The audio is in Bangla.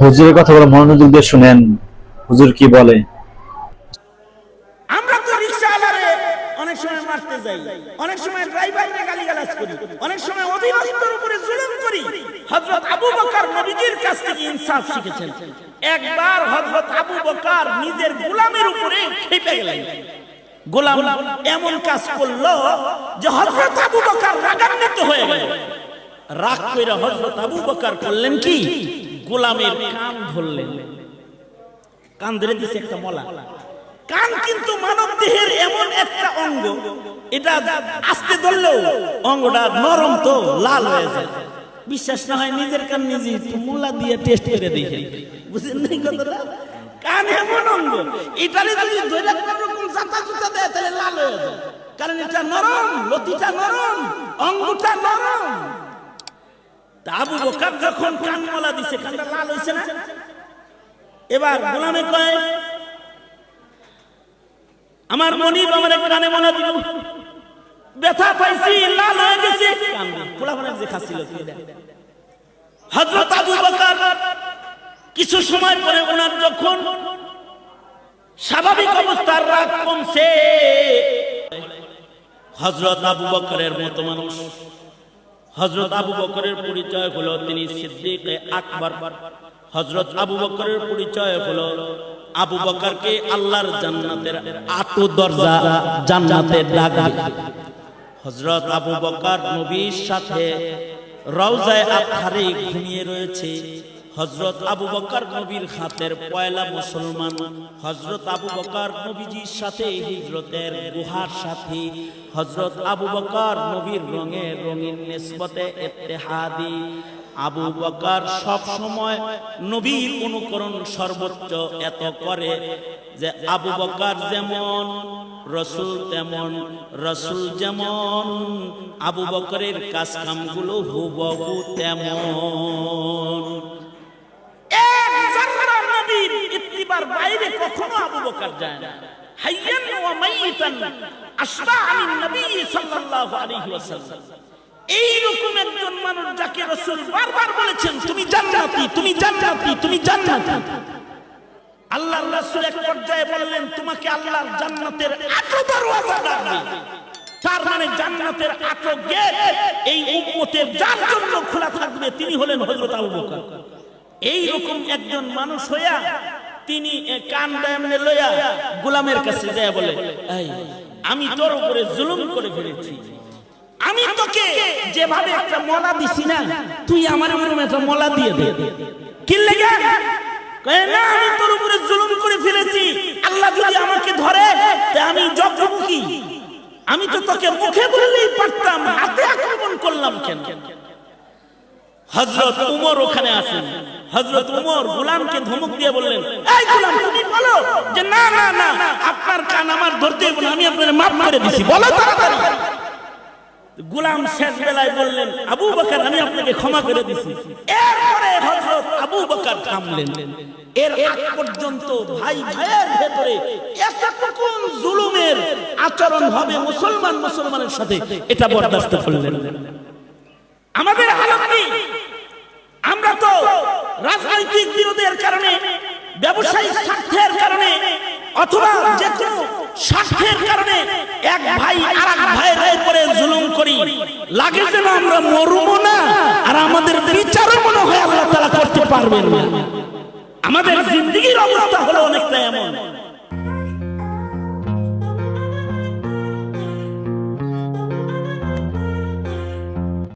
হুজুরের কথাগুলো মনোযোগ দিয়ে শুনেন। হুজুর কি বলে? আমরা তো অনেক সময় মারতে যাই, অনেক সময় করি, অনেক সময় করি। আবু নিজের গোলামের উপরে যে আবু বকর রাগান্বিত হয়ে গেল। রাগ কইরা হযরত আবু বকর করলেন কি? গোলামের কান ধরলেন। কান ধরে দিছে একটা মলা। কান কিন্তু মানব দেহের এমন একটা অঙ্গ, এটা আস্তে ধরলেও অঙ্গটা নরম তো লাল হয়ে যায়। বিশ্বাস না হয় নিজের কান নিজে মুলা দিয়ে টেস্ট করে দেখেন। বুঝলেন নাই কথাটা? কান এমন অঙ্গ, এটারে যদি ধরে কোনো রকম জাতা জুতা দেয়, তাহলে লাল হয়ে যায়। কারণ এটা নরম, লতিটা নরম, অঙ্গটা নরম। যখন মলা দিছে লাল না? এবার আমার মনিব কানে মনে দিল। ব্যথা পাইছি, লাল হয়ে গেছে। কিছু সময় পরে ওনার যখন স্বাভাবিক অবস্থার রাগ কমছে হজরত আবু বকরের মতো মানুষ হজরত আবু বকরের পরিচয় হলো তিনি সিদ্দিক আকবর। হজরত আবু বকরের পরিচয় হলো আবু বকরকে আল্লাহর জান্নাতের আটো দরজা জান্নাতে ডাকবে হজরত আবু বকর নবীর সাথে রওজায় আতহারে ঘুমিয়ে রয়েছে। হজরত আবু বকর নবীর হাতের পয়লা মুসলমান। হজরত আবু বকর নবীজির সাথে হিজরতের গুহার সাথে। হজরত আবু বকর নবীর রঙে রঙিন নিসবতে ইত্তেহাদি। আবু বকর সব সময় নবীর অনুকরণ সর্বোচ্চ এত করে যে আবু বকর যেমন, রসুল তেমন, রসুল যেমন, আবু বকরের কাজ কামগুলো হুবহু তেমন। নবীর ইত্তিবার বাইরে কখনো আবু বকর যায় না। হাইয়ান ওয়া মাইতান আসবা আনিন নবী সাল্লাল্লাহু আলাইহি ওয়াসাল্লাম। এইরকম একজন মানুষ যাকে রাসূল বারবার বলেছেন, তুমি জান্নাতি তুমি জান্নাতি তুমি জান্নাতি। আল্লাহর রাসূল এক পর্যায়ে বললেন, তোমাকে আল্লাহর জান্নাতের আটো দরওয়াজা ডাকবে তার মানে জান্নাতের আটো গেট এই উম্মতের যার জন্য খোলা থাকবে তিনি হলেন হযরত আবু বকর। এই রকম একজন মানুষ হইয়া তিনি কান এমনি লইয়া গোলামের কাছে যায় বলে আমি তোর উপরে জুলুম করে ফেলেছি। আমি তোকে যেভাবে একটা মলা দিছি না, তুই আমার উপরে একটা মলা দিয়ে দে। কি লেগে? না, আমি তোর উপরে জুলুম করে ফেলেছি। আল্লাহ যদি আমাকে ধরে আমি জগমুখী আমি তো তোকে মুখে বললেই পারতাম, হাতে আক্রমণ করলাম কেন? হজরত উমর ওখানে আছেন হজরত উমর গোলামকে ধমক দিয়ে বললেন, এই গোলাম, তুমি বলো যে না না না, আপনার কান আমার ধরতে আমি আপনার মাফ করে দিছি, বলো তাড়াতাড়ি। গোলাম শেষ বেলায় বললেন, আবু বকর, আমি আপনাকে ক্ষমা করে দিছি। এরপরে হযরত আবু বকর থামলেন। এর আগ পর্যন্ত ভাই, ভাইয়ের ভেতরে এতটুকুন জুলুমের আচরণ হবে মুসলমান, মুসলমানের সাথে, এটা বরদাস্ত করলেন। আমাদের হালত কি? আমরা তো রাজনৈতিক বিরোধের কারণে ব্যবসায়িক স্বার্থের কারণে, অথবা যে কোনো স্বার্থের কারণে এক ভাই আর এক ভাইয়ের উপরে জুলুম করি। লাগে যেন আমরা মরব না, আর আমাদের বিচারও মনে হয় আল্লাহ তারা করতে পারবেন না। আমাদের জিন্দগির অবস্থা হলো অনেকটা এমন।